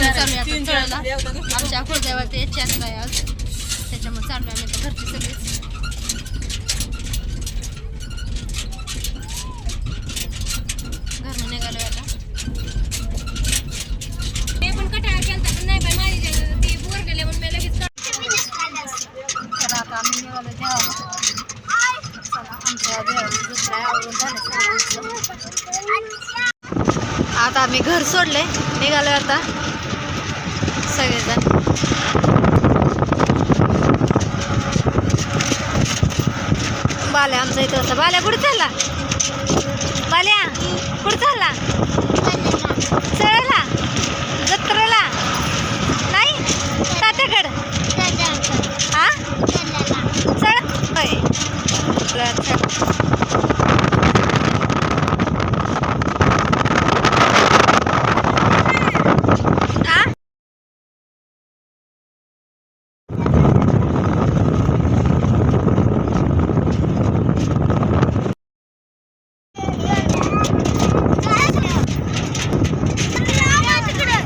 आम्ही चालू आहे चळायला आमच्या कुलदेवाचे यात्रा आहे आज त्याच्यामुळे चालू आहे आम्ही घरची सगळीच घरनं निघालोय आता. ते पण कटाळा केलता पण नाही बाई माझी ती बोर गेले म्हणून मी लगेच तर आता आम्ही निघालो देवाला. चला आमच्या आवरून झालं सगळं. आता आम्ही घर सोडले निघालोय आता. सगळेजण. बाल्या आमचा इथं होता. बाल्या कुठे चालला? बाल्या कुठे चालला? चळायला जत्रेला नाही तात्याकडं हा चल होय चल, चल. आ? हे बघा, विमान आहे ते.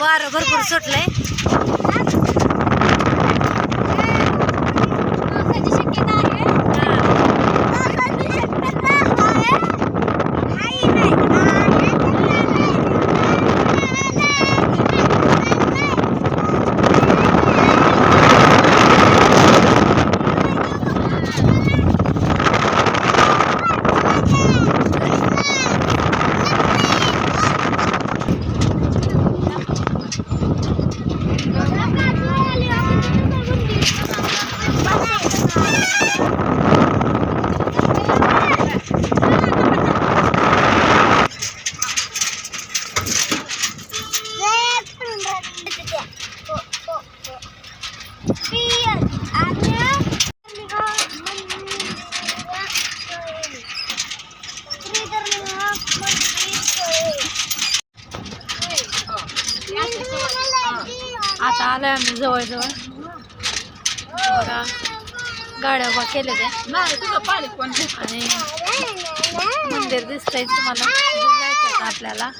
वारं भरपूर सुटलंय आता आलोय आम्ही जवळजवळ बघा गाड्या उभा केले ते. आणि मंदिर दिसतंय तुम्हाला. जायचं आपल्याला.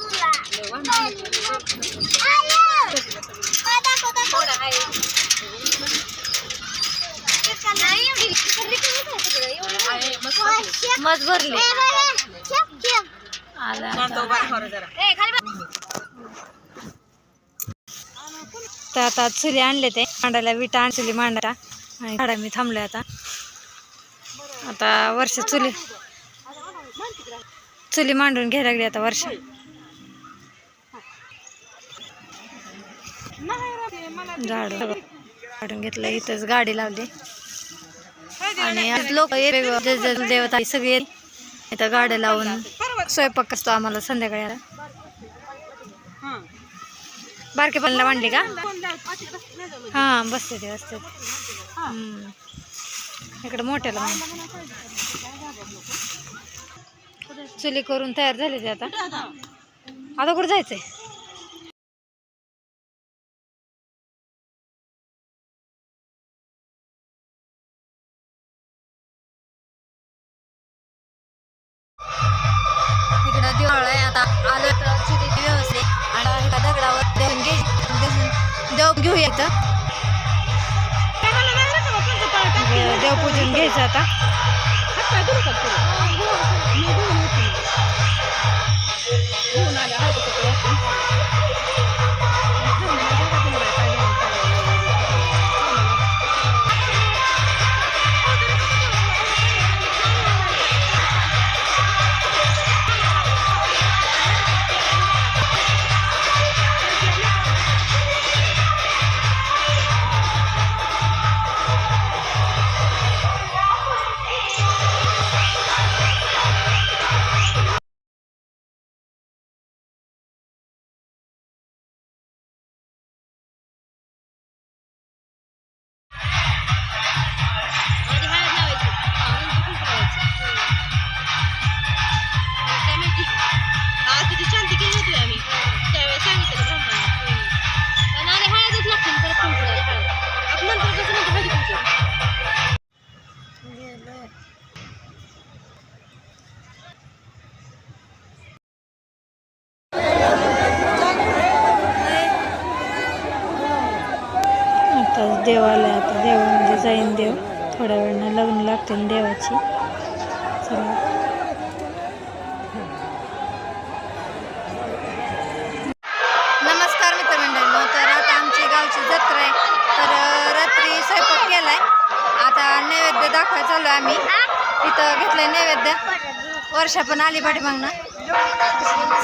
मज भरली. तर आता चुली आणले ते. मांडायला विटा आण चुली मांडायला आणि मी थांबलोय आता. आता वर्ष चुली चुली मांडून घ्यायला लागली आता वर्ष. झाड काढून घेतलं इथंच गाडी लावली. आणि लोक देवता सगळे इथं गाड्या लावून स्वयंपाक करतो आम्हाला संध्याकाळी. बारके पल्ला मांडली का? हा. बसते ते बसते. इकडे मोठ्याला चुली करून तयार झाले ते आता. आता कुठं जायचंय? इकडं दिवाळ आहे. आता आलं तर चुलीची व्यवस्थित आणि एका दगडावर देऊन घे देऊन- घेऊया देवपूजन घ्यायचं आता. आज देव म्हणजे आता जाईन देव. थोड्या वेळानं लग्न लागते देवाची. चला. नमस्कार मित्रमंडळींनो तर आता आमची गावची जत्रा आहे. तर रात्री स्वयंपाक केलाय. आता नैवेद्य दाखवायला चालू आम्ही. इथं घेतलंय नैवेद्य. वर्षा पण आली पाठीमागनं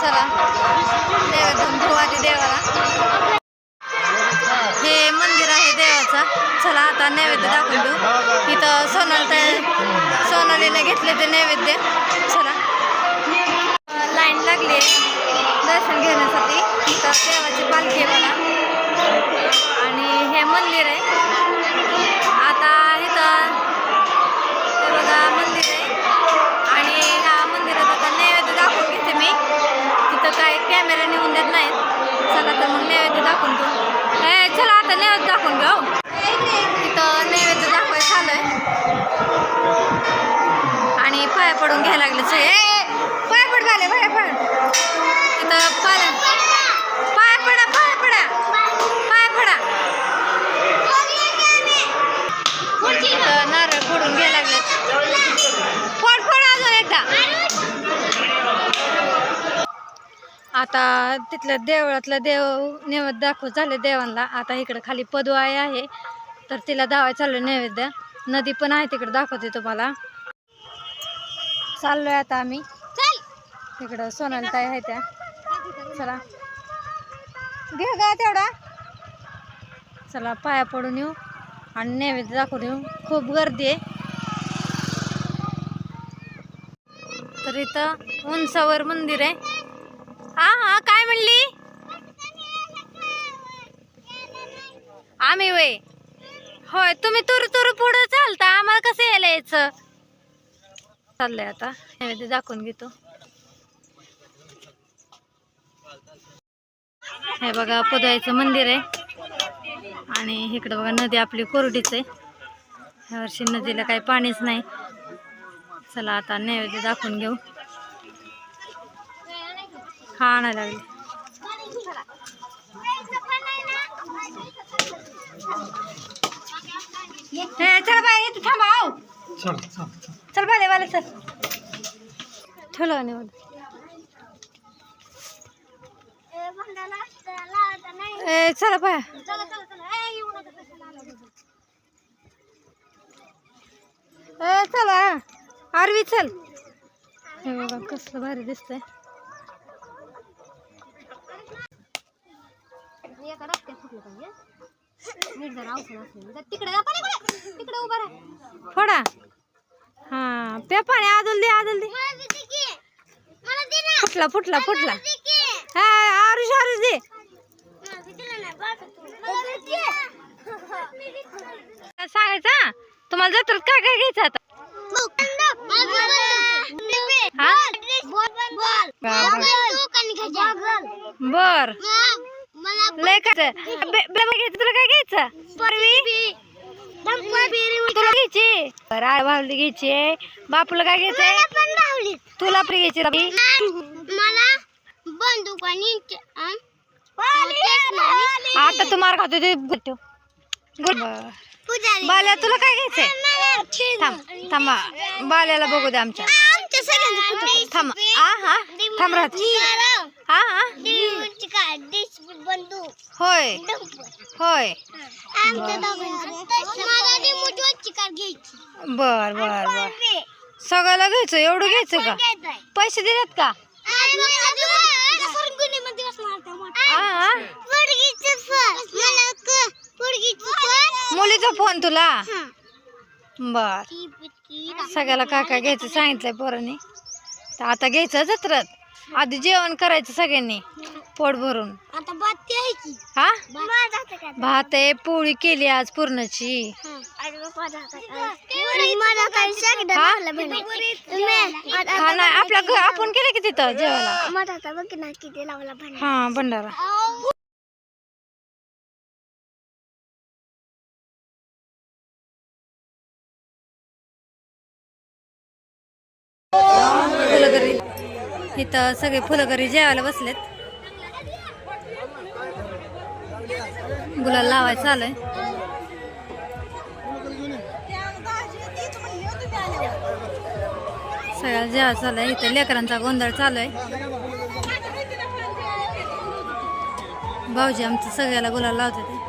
चला. नैवेद्य घेऊ आधी देवाला. हे मंदिर आहे देवाचा. चला आता नैवेद्य दाखवून देऊ. इथं ते सोनालीने घेतले ते नैवेद्य. चला. लाईन लागली दर्शन घेण्यासाठी. इथं देवाची पालखी मला पडून घ्यायला लागले. ए, पाय पड झाले पाय पड. तिथं पाय पाय पडा पाय पडा. पाय पडा. नारळ फोडून घ्यायला लागले. फोड फोड अजून एकदा. आता तिथलं देवळातलं देव नैवेद्य दाखव झाले देवांना. आता इकडं खाली पदवाय आहे. तर तिला धावाय चालू नैवेद्य. नदी पण आहे तिकडे दाखवते तुम्हाला. चाललोय आता आम्ही. इकडं सोनाली ताई आहे त्या. चला. घे गा तेवढा. चला पाया पडून येऊ आणि नैवेद्य दाखवून येऊ. खूप गर्दी आहे. तर इथं उंचावर मंदिर आहे. हा हा काय म्हणली? आम्ही वय. होय तुम्ही तुरु तुरु पुढं चालता. आम्हाला कसं यायला यायचं? चाललंय आता. नैवेद्य दाखवून घेतो. हे बघा पुदायचं मंदिर आहे. आणि इकडं बघा नदी आपली कोरडीच आहे. ह्या वर्षी नदीला काही पाणीच नाही. चला आता नैवेद्य दाखवून घेऊ. हा आणायला लागले. चल बाय थांबा चल चल चल चल. ठेवलं आणि. ए चला पाया ए चला आरवी चल. हे बघा कसलं भारी दिसतंय. फोडा. हा पे पाणी आदल दे आदल दे. फुटला फुटला फुटला. हा आरुष आरुष दे. सांगायचा तुम्हाला जत्रात काय काय घ्यायचं आता? बर. लय काय घ्यायचं तुला काय घ्यायचं? परवी तुला घ्यायची? राळ भावली घ्यायची बापूला काय घ्यायचंय तुला आपली घ्यायची रवी? मला बंदूक आणि आता तू मार खातो ते ठेव. बर. बाल्या तुला काय घ्यायचंय थांब थांबा बाल्याला बघू दे आमच्या. थांब आ हा. थांब राहत. हा? हा होय. होय. बर बर बर. सगळ्याला घ्यायचं? एवढं घ्यायचं का? पैसे दिलेत का? मुलीचा फोन तुला? बर. सगळ्याला काय काय घ्यायचं सांगितलंय पोरांनी? आता घ्यायचं जत्रात? आधी जेवण करायचं सगळ्यांनी पोट भरून. आता बाती आहे की. हा? भात आहे पोळी केली आज पूर्णची. हा. नाही आपल्या घ- आपण केलं की तिथं जेवायला? हा भंडारा. इथं सगळे फुलं घरी जेवायला बसलेत. गुलाल लावायचं आलंय सगळ्या सगळ्याला आलंय चालू आहे इथं लेकरांचा गोंधळ चालू आहे भाऊजी आमचं सगळ्याला गुलाल लावते ते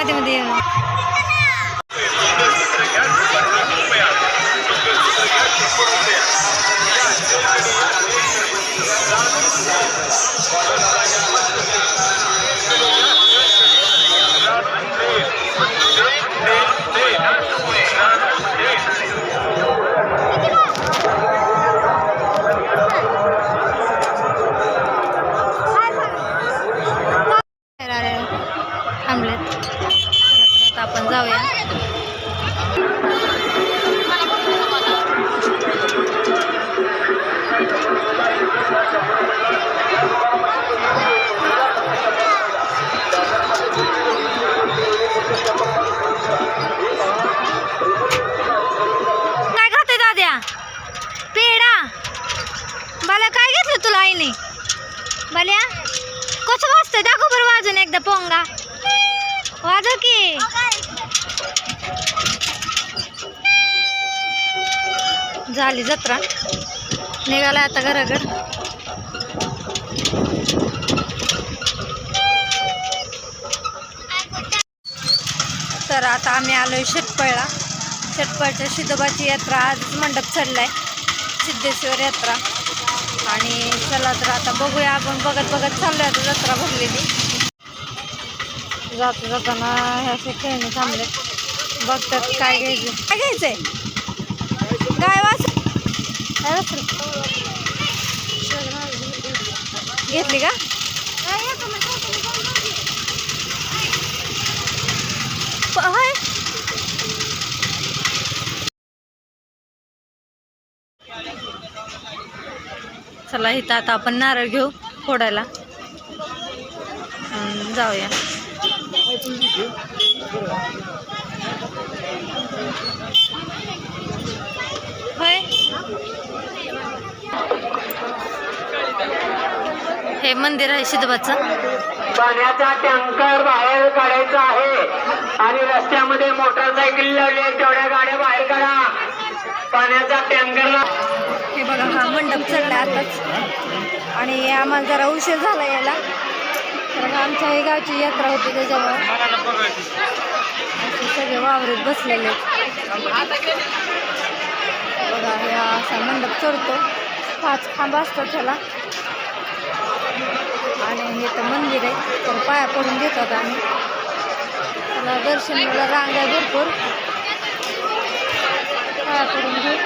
ए, मध्ये झाली जत्रा. निघाला आता घराघर. तर आता आम्ही आलोय शेटपळला. शेटपळच्या सिद्धोबाची यात्रा आज मंडप चढलाय सिद्धेश्वर यात्रा. आणि चला तर आता बघूया आपण. बघत बघत चाललोय आता जत्रा भरलेली. जात जाताना ह्या असे खेळणे थांबले बघतात काय घ्यायचं. काय घ्यायचंय? काय वाच काय घेतली का? होय. चला इथं आता आपण नारळ घेऊ फोडायला. जाऊया होय हे मंदिर आहे सिद्धबाचं पाण्याचा टँकर बाहेर काढायचा आहे. आणि रस्त्यामध्ये मोटरसायकल लावली आहे तेवढ्या गाड्या बाहेर काढा. पाण्याचा टँकरला हे बघा हा मंडप चढला आताच. आणि आम्हाला जरा उशीर झाला यायला. कारण आमच्या ही गावची यात्रा होती त्याच्यामुळे. असे सगळे वावरत बसलेले. आहेत. बघा हे असा मंडप चढतो. पाच खांब असतात त्याला. आणि हे तर मंदिर आहे. तर पाया पडून घेतात आम्ही. त्याला दर्शनाला रांग आहे भरपूर. पाया पडून घेऊ.